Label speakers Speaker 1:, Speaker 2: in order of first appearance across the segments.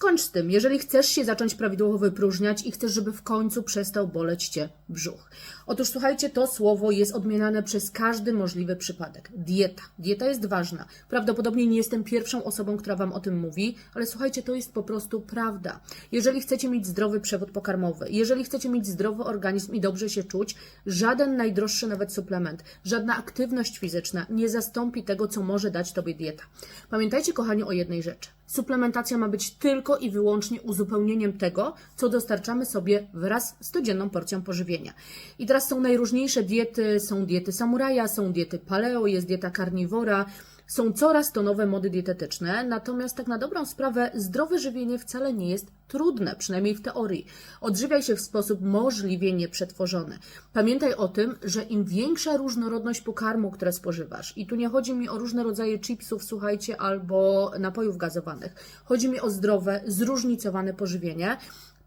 Speaker 1: Skończ z tym. Jeżeli chcesz się zacząć prawidłowo wypróżniać i chcesz, żeby w końcu przestał boleć cię brzuch. Otóż słuchajcie, to słowo jest odmieniane przez każdy możliwy przypadek. Dieta. Dieta jest ważna. Prawdopodobnie nie jestem pierwszą osobą, która Wam o tym mówi, ale słuchajcie, to jest po prostu prawda. Jeżeli chcecie mieć zdrowy przewód pokarmowy, jeżeli chcecie mieć zdrowy organizm i dobrze się czuć, żaden najdroższy nawet suplement, żadna aktywność fizyczna nie zastąpi tego, co może dać Tobie dieta. Pamiętajcie, kochani, o jednej rzeczy. Suplementacja ma być tylko i wyłącznie uzupełnieniem tego, co dostarczamy sobie wraz z codzienną porcją pożywienia. I teraz są najróżniejsze diety, są diety samuraja, są diety paleo, jest dieta karniwora, są coraz to nowe mody dietetyczne, natomiast tak na dobrą sprawę zdrowe żywienie wcale nie jest trudne, przynajmniej w teorii. Odżywiaj się w sposób możliwie nieprzetworzony. Pamiętaj o tym, że im większa różnorodność pokarmu, które spożywasz, i tu nie chodzi mi o różne rodzaje chipsów, słuchajcie, albo napojów gazowanych, chodzi mi o zdrowe, zróżnicowane pożywienie,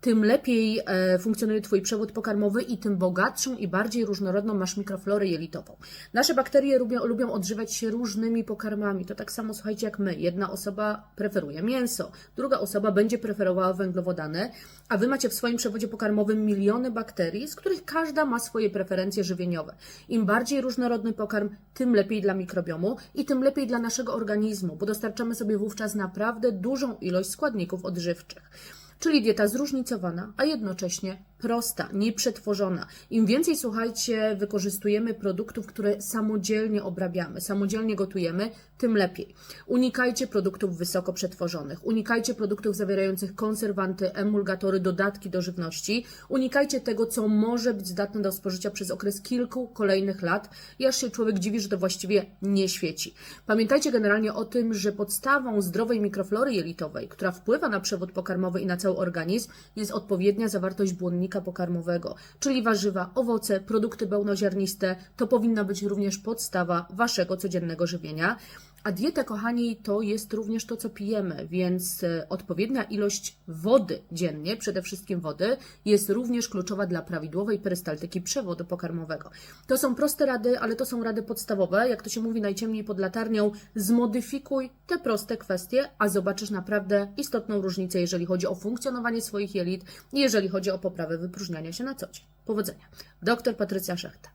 Speaker 1: tym lepiej e, funkcjonuje Twój przewód pokarmowy i tym bogatszą i bardziej różnorodną masz mikroflorę jelitową. Nasze bakterie lubią, lubią odżywać się różnymi pokarmami. To tak samo, słuchajcie, jak my. Jedna osoba preferuje mięso, druga osoba będzie preferowała węglowodany, a Wy macie w swoim przewodzie pokarmowym miliony bakterii, z których każda ma swoje preferencje żywieniowe. Im bardziej różnorodny pokarm, tym lepiej dla mikrobiomu i tym lepiej dla naszego organizmu, bo dostarczamy sobie wówczas naprawdę dużą ilość składników odżywczych. Czyli dieta zróżnicowana, a jednocześnie prosta, nieprzetworzona. Im więcej, słuchajcie, wykorzystujemy produktów, które samodzielnie obrabiamy, samodzielnie gotujemy, tym lepiej. Unikajcie produktów wysoko przetworzonych, unikajcie produktów zawierających konserwanty, emulgatory, dodatki do żywności, unikajcie tego, co może być zdatne do spożycia przez okres kilku kolejnych lat i aż się człowiek dziwi, że to właściwie nie świeci. Pamiętajcie generalnie o tym, że podstawą zdrowej mikroflory jelitowej, która wpływa na przewód pokarmowy i na cały organizm, jest odpowiednia zawartość błonnika pokarmowego, czyli warzywa, owoce, produkty pełnoziarniste. To powinna być również podstawa waszego codziennego żywienia. A dieta, kochani, to jest również to, co pijemy, więc e, odpowiednia ilość wody dziennie, przede wszystkim wody, jest również kluczowa dla prawidłowej perystaltyki przewodu pokarmowego. To są proste rady, ale to są rady podstawowe. Jak to się mówi najciemniej pod latarnią, zmodyfikuj te proste kwestie, a zobaczysz naprawdę istotną różnicę, jeżeli chodzi o funkcjonowanie swoich jelit i jeżeli chodzi o poprawę wypróżniania się na co dzień. Powodzenia. Doktor Patrycja Szechta.